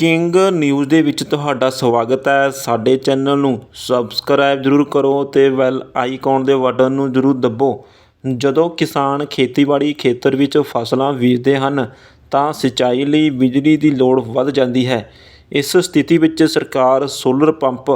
King news ਦੇ ਵਿੱਚ ਤੁਹਾਡਾ ਸਵਾਗਤ ਹੈ ਸਾਡੇ ਚੈਨਲ ਨੂੰ। ਸਬਸਕ੍ਰਾਈਬ ਜ਼ਰੂਰ ਕਰੋ ਤੇ ਬੈਲ ਆਈਕਨ ਦੇ ਬਟਨ ਨੂੰ ਜ਼ਰੂਰ ਦੱਬੋ। ਜਦੋਂ ਕਿਸਾਨ ਖੇਤੀਬਾੜੀ ਖੇਤਰ ਵਿੱਚ ਫਸਲਾਂ ਬੀਜਦੇ ਹਨ, ਤਾਂ ਸਿੰਚਾਈ ਲਈ ਬਿਜਲੀ ਦੀ ਲੋੜ ਵੱਧ ਜਾਂਦੀ ਹੈ। ਇਸ ਸਥਿਤੀ ਵਿੱਚ ਸਰਕਾਰ ਸੋਲਰ ਪੰਪ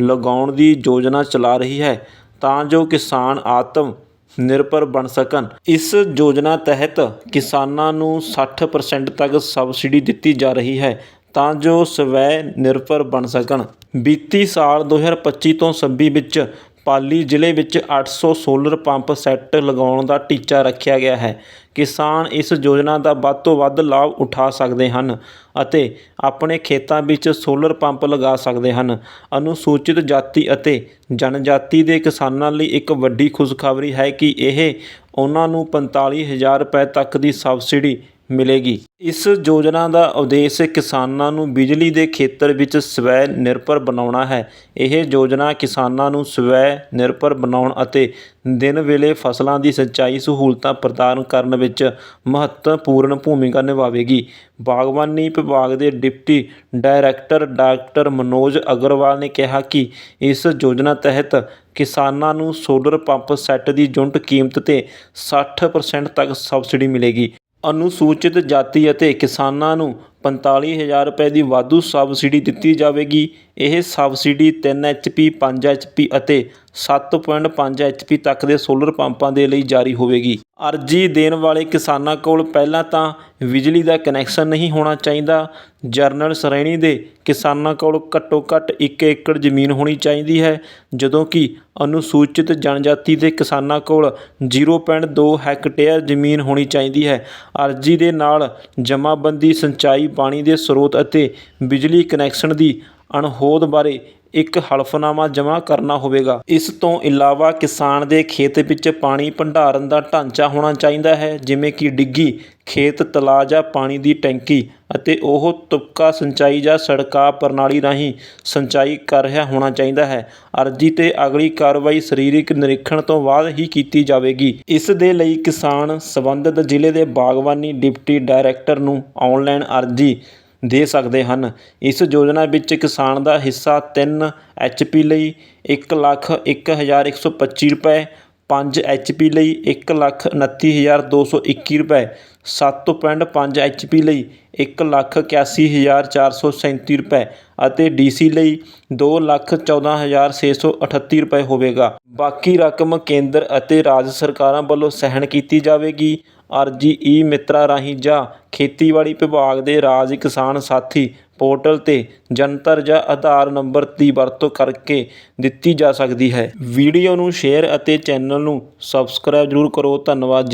ਲਗਾਉਣ ਦੀ ਯੋਜਨਾ ਚਲਾ ਰਹੀ ਹੈ ਤਾਂ ਜੋ ਕਿਸਾਨ ਆਤਮ ਨਿਰਭਰ ਬਣ ਸਕਣ। ਇਸ ਯੋਜਨਾ ਤਹਿਤ ਕਿਸਾਨਾਂ ਨੂੰ 60% ਤੱਕ ਸਬਸਿਡੀ ਦਿੱਤੀ ਜਾ ਰਹੀ ਹੈ ਤਾਂ ਜੋ ਸਵੈ ਨਿਰਭਰ ਬਣ ਸਕਣ। ਬੀਤੀ ਸਾਲ 2025 ਤੋਂ 26 ਵਿੱਚ ਪਾਲੀ ਜ਼ਿਲ੍ਹੇ ਵਿੱਚ ਅੱਠ ਸੌ ਸੋਲਰ ਪੰਪ ਸੈੱਟ ਲਗਾਉਣ ਦਾ ਟੀਚਾ ਰੱਖਿਆ ਗਿਆ ਹੈ। ਕਿਸਾਨ ਇਸ ਯੋਜਨਾ ਦਾ ਵੱਧ ਤੋਂ ਵੱਧ ਲਾਭ ਉਠਾ ਸਕਦੇ ਹਨ ਅਤੇ ਆਪਣੇ ਖੇਤਾਂ ਵਿੱਚ ਸੋਲਰ ਪੰਪ ਲਗਾ ਸਕਦੇ ਹਨ। ਅਨੁਸੂਚਿਤ ਜਾਤੀ ਅਤੇ ਜਨਜਾਤੀ ਦੇ ਕਿਸਾਨਾਂ ਲਈ ਇੱਕ ਵੱਡੀ ਖੁਸ਼ਖਬਰੀ ਹੈ ਕਿ ਇਹ ਉਹਨਾਂ ਨੂੰ 45000 ਰੁਪਏ ਤੱਕ ਦੀ ਸਬਸਿਡੀ ਮਿਲੇਗੀ। ਇਸ ਯੋਜਨਾ ਦਾ ਉਦੇਸ਼ ਕਿਸਾਨਾਂ ਨੂੰ ਬਿਜਲੀ ਦੇ ਖੇਤਰ ਵਿੱਚ ਸਵੈ ਨਿਰਭਰ ਬਣਾਉਣਾ ਹੈ। ਇਹ ਯੋਜਨਾ ਕਿਸਾਨਾਂ ਨੂੰ ਸਵੈ ਨਿਰਭਰ ਬਣਾਉਣ ਅਤੇ ਦਿਨ ਵੇਲੇ ਫਸਲਾਂ ਦੀ ਸਿੰਚਾਈ ਸਹੂਲਤਾਂ ਪ੍ਰਦਾਨ ਕਰਨ ਵਿੱਚ ਮਹੱਤਵਪੂਰਨ ਭੂਮਿਕਾ ਨਿਭਾਵੇਗੀ। ਬਾਗਬਾਨੀ ਵਿਭਾਗ ਦੇ deputy director doctor Manoj Agarwal ਨੇ ਕਿਹਾ ਕਿ ਇਸ ਯੋਜਨਾ ਤਹਿਤ ਕਿਸਾਨਾਂ ਨੂੰ ਸੋਲਰ ਪੰਪ ਸੈੱਟ ਦੀ ਯੂਨਿਟ ਕੀਮਤ ਤੇ 60% ਤੱਕ ਸਬਸਿਡੀ ਮਿਲੇਗੀ। ਅਨੁਸੂਚਿਤ ਜਾਤੀ ਅਤੇ ਕਿਸਾਨਾਂ ਨੂੰ 45000 ਰੁਪਏ ਦੀ ਵਾਧੂ ਸਬਸਿਡੀ ਦਿੱਤੀ ਜਾਵੇਗੀ। ਇਹ ਸਬਸਿਡੀ 3 ਐਚਪੀ 5 ਐਚਪੀ ਅਤੇ 7.5 ਐਚਪੀ ਤੱਕ ਦੇ ਸੋਲਰ ਪੰਪਾਂ ਦੇ ਲਈ ਜਾਰੀ ਹੋਵੇਗੀ। ਅਰਜ਼ੀ ਦੇਣ ਵਾਲੇ ਕਿਸਾਨਾਂ ਕੋਲ ਪਹਿਲਾਂ ਤਾਂ ਬਿਜਲੀ ਦਾ ਕਨੈਕਸ਼ਨ ਨਹੀਂ ਹੋਣਾ ਚਾਹੀਦਾ। ਜਰਨਲ ਸ਼੍ਰੇਣੀ ਦੇ ਕਿਸਾਨਾਂ ਕੋਲ ਘੱਟੋ ਘੱਟ 1 ਏਕੜ ਜ਼ਮੀਨ ਹੋਣੀ ਚਾਹੀਦੀ ਹੈ, ਜਦੋਂ ਕਿ ਅਨੁਸੂਚਿਤ ਜਨਜਾਤੀ ਦੇ ਕਿਸਾਨਾਂ ਕੋਲ 0.2 ਹੈਕਟੇਅਰ ਜ਼ਮੀਨ ਹੋਣੀ ਚਾਹੀਦੀ ਹੈ। ਅਰਜ਼ੀ ਦੇ ਨਾਲ ਜਮ੍ਹਾਂਬੰਦੀ ਸਿੰਚਾਈ, ਪਾਣੀ ਦੇ ਸਰੋਤ ਅਤੇ ਬਿਜਲੀ ਕਨੈਕਸ਼ਨ ਦੀ ਅਣਹੋਂਦ ਬਾਰੇ ਇੱਕ ਹਲਫਨਾਮਾ ਜਮ੍ਹਾਂ ਕਰਨਾ ਹੋਵੇਗਾ। ਇਸ ਤੋਂ ਇਲਾਵਾ ਕਿਸਾਨ ਦੇ ਖੇਤ ਵਿੱਚ ਪਾਣੀ ਭੰਡਾਰਨ ਦਾ ਢਾਂਚਾ ਹੋਣਾ ਚਾਹੀਦਾ ਹੈ, ਜਿਵੇਂ ਕਿ ਡਿੱਗੀ, ਖੇਤ ਤਲਾਅ ਜਾਂ ਪਾਣੀ ਦੀ ਟੈਂਕੀ ਅਤੇ ਉਹ ਤੁਪਕਾ ਸਿੰਚਾਈ ਜਾਂ ਛਿੜਕਾਅ ਪ੍ਰਣਾਲੀ ਰਾਹੀਂ ਸਿੰਚਾਈ ਕਰ ਰਿਹਾ ਹੋਣਾ ਚਾਹੀਦਾ ਹੈ। ਅਰਜ਼ੀ ਤੇ ਅਗਲੀ ਕਾਰਵਾਈ ਸਰੀਰਕ ਨਿਰੀਖਣ ਤੋਂ ਬਾਅਦ ਹੀ ਕੀਤੀ ਜਾਵੇਗੀ। ਇਸ ਦੇ ਲਈ ਕਿਸਾਨ ਸੰਬੰਧਿਤ ਜ਼ਿਲ੍ਹੇ ਦੇ ਬਾਗਬਾਨੀ ਡਿਪਟੀ ਡਾਇਰੈਕਟਰ ਨੂੰ ਆਨਲਾਈਨ ਅਰਜ਼ੀ ਦੇ ਸਕਦੇ ਹਨ। ਇਸ ਯੋਜਨਾ ਵਿੱਚ ਕਿਸਾਨ ਦਾ ਹਿੱਸਾ ਤਿੰਨ 3 ਐਚਪੀ ਲਈ ਇੱਕ ਲੱਖ 1125 ਰੁਪਏ, ਪੰਜ 5 ਐਚਪੀ ਲਈ ਇੱਕ ਲੱਖ 29221 ਰੁਪਏ, ਸੱਤ ਪੁਆਇੰਟ ਪੰਜ 7.5 ਐਚਪੀ ਲਈ ਇੱਕ ਲੱਖ 81437 ਰੁਪਏ ਅਤੇ ਡੀਸੀ ਲਈ ਦੋ ਲੱਖ 14638 ਰੁਪਏ ਹੋਵੇਗਾ। ਬਾਕੀ ਰਕਮ ਕੇਂਦਰ ਅਤੇ ਰਾਜ ਸਰਕਾਰਾਂ ਵੱਲੋਂ ਸਹਿਣ ਕੀਤੀ ਜਾਵੇਗੀ। ਅਰਜ਼ੀ ਈ ਮਿੱਤਰਾ ਰਾਹੀਂ ਜਾਂ ਖੇਤੀਬਾੜੀ ਵਿਭਾਗ ਦੇ ਰਾਜ ਕਿਸਾਨ ਸਾਥੀ ਪੋਰਟਲ ਤੇ ਜਨਤਰ ਜਾਂ ਆਧਾਰ ਨੰਬਰ ਦੀ ਵਰਤੋਂ ਕਰਕੇ ਦਿੱਤੀ ਜਾ ਸਕਦੀ ਹੈ। ਵੀਡੀਓ ਨੂੰ ਸ਼ੇਅਰ ਅਤੇ ਚੈਨਲ ਨੂੰ ਸਬਸਕ੍ਰਾਈਬ ਜ਼ਰੂਰ ਕਰੋ। ਧੰਨਵਾਦ ਜੀ।